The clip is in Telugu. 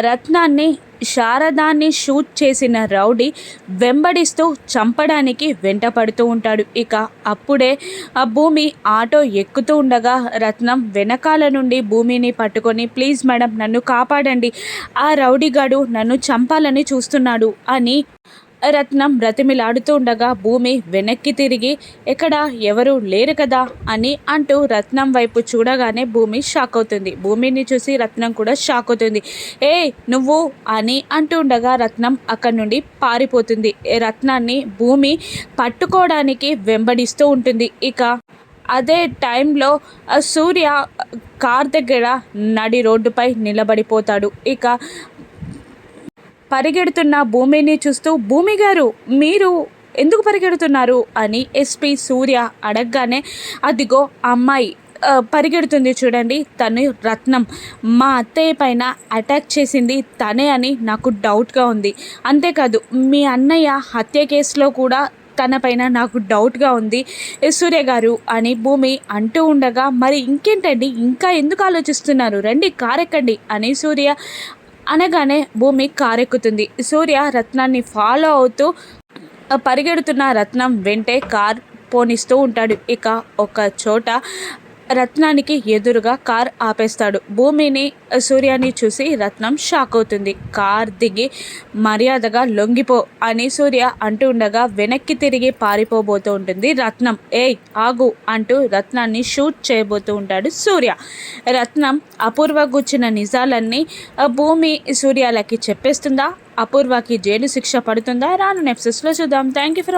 రత్నాన్ని శారదాన్ని షూట్ చేసిన రౌడీ వెంబడిస్తూ చంపడానికి వెంటపడుతూ ఉంటాడు. ఇక అప్పుడే ఆ భూమి ఆటో ఎక్కుతూ ఉండగా రత్నం వెనకాల నుండి భూమిని పట్టుకొని ప్లీజ్ మేడం నన్ను కాపాడండి. ఆ రౌడీగాడు నన్ను చంపాలని చూస్తున్నాడు అని రత్నం బ్రతిమిలాడుతూ ఉండగా భూమి వెనక్కి తిరిగి ఎక్కడ? ఎవరు లేరు కదా? అని అంటూ రత్నం వైపు చూడగానే భూమి షాక్ అవుతుంది. భూమిని చూసి రత్నం కూడా షాక్ అవుతుంది. ఏ నువ్వు? అని అంటూ ఉండగా రత్నం అక్కడి నుండి పారిపోతుంది. రత్నాన్ని భూమి పట్టుకోవడానికి వెంబడిస్తూ ఉంటుంది. ఇక అదే టైంలో సూర్య కార్ దగ్గర నడి రోడ్డుపై నిలబడిపోతాడు. ఇక పరిగెడుతున్న భూమిని చూస్తూ భూమి గారు మీరు ఎందుకు పరిగెడుతున్నారు? అని ఎస్పీ సూర్య అడగగానే అదిగో అమ్మాయి పరిగెడుతుంది చూడండి తను రత్నం. మా అత్తయ్య పైన అటాక్ చేసింది తనే అని నాకు డౌట్గా ఉంది. అంతేకాదు మీ అన్నయ్య హత్య కేసులో కూడా తన పైన నాకు డౌట్గా ఉంది ఏ సూర్య గారు అని భూమి అంటూ ఉండగా మరి ఇంకేంటండి? ఇంకా ఎందుకు ఆలోచిస్తున్నారు? రండి కారెక్కండి అని సూర్య అనగానే భూమి కారెక్కుతుంది. సూర్య రత్నాన్ని ఫాలో అవుతూ పరిగెడుతున్న రత్నం వెంటే కార్ పోనిస్తూ ఉంటాడు. ఇక ఒక చోట రత్నానికి ఎదురుగా కార్ ఆపేస్తాడు. భూమిని సూర్యాని చూసి రత్నం షాక్ అవుతుంది. కార్ దిగి మర్యాదగా లొంగిపో అని సూర్య అంటూ ఉండగా వెనక్కి తిరిగి పారిపోబోతూ ఉంటుంది రత్నం. ఏయ్ ఆగు అంటూ రత్నాన్ని షూట్ చేయబోతూ ఉంటాడు సూర్య. రత్నం అపూర్వ గుచ్చిన నిజాలన్నీ భూమి సూర్యాలకి చెప్పేస్తుందా? అపూర్వకి జైలు శిక్ష పడుతుందా? రాను నెప్సెస్లో చూద్దాం. Thank you for